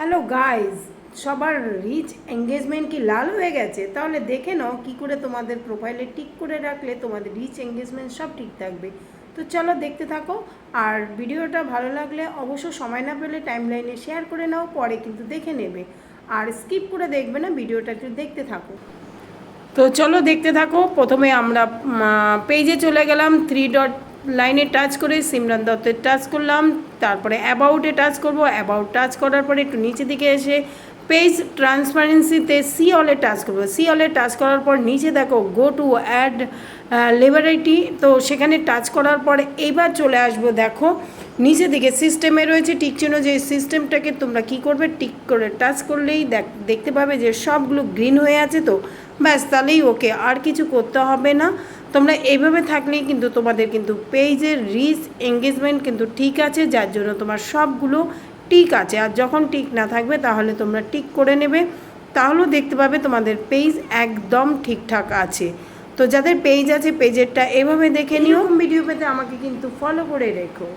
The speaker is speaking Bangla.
হ্যালো গাইজ সবার রিচ এঙ্গেজমেন্ট কি লাল হয়ে গেছে? তাহলে দেখে নাও কি করে তোমাদের প্রোফাইলে টিক করে রাখলে তোমাদের রিচ এঙ্গেজমেন্ট সব ঠিক থাকবে। তো চলো দেখতে থাকো। আর ভিডিওটা ভালো লাগলে অবশ্য সময় না পেলে টাইম লাইনে শেয়ার করে নাও, পরে কিন্তু দেখে নেবে। আর স্কিপ করে দেখবে না, ভিডিওটা একটু দেখতে থাকো। তো চলো দেখতে থাকো। প্রথমে আমরা পেজে চলে গেলাম থ্রি ডট লাইনে টাচ করে সিমরান দত্তের টাচ করলাম, তারপরে অ্যাবাউটে টাচ করব অ্যাবাউট টাচ করার পরে একটু নিচে দিকে এসে পেজ ট্রান্সপারেন্সিতে সি অলে টাচ করব। সি অলে টাচ করার পর নিচে দেখো গো টু অ্যাড লেবারিটি তো সেখানে টাচ করার পর এইবার চলে আসব, দেখো নিচে দিকে সিস্টেমে রয়েছে টিক চিহ্ন যে সিস্টেমটাকে তোমরা কি করবে? টিক করে টাচ করলেই দেখ, দেখতে পাবে যে সবগুলো গ্রিন হয়ে আছে তো। ব্যাস, তাহলেই ওকে। আর কিছু করতে হবে না। তোমরা এইভাবে থাকলেই কিন্তু তোমাদের কিন্তু পেজের রিচ এঙ্গেজমেন্ট কিন্তু ঠিক আছে, যার জন্য তোমার সবগুলো টিক আছে। আর যখন টিক না থাকবে, তাহলে তোমরা টিক করে নেবে। তাহলেও দেখতে পাবে তোমাদের পেজ একদম ঠিকঠাক আছে। তো যাদের পেজ আছে, পেজেরটা এভাবে দেখে নিও। ভিডিও পেতে আমাকে কিন্তু ফলো করে রেখো।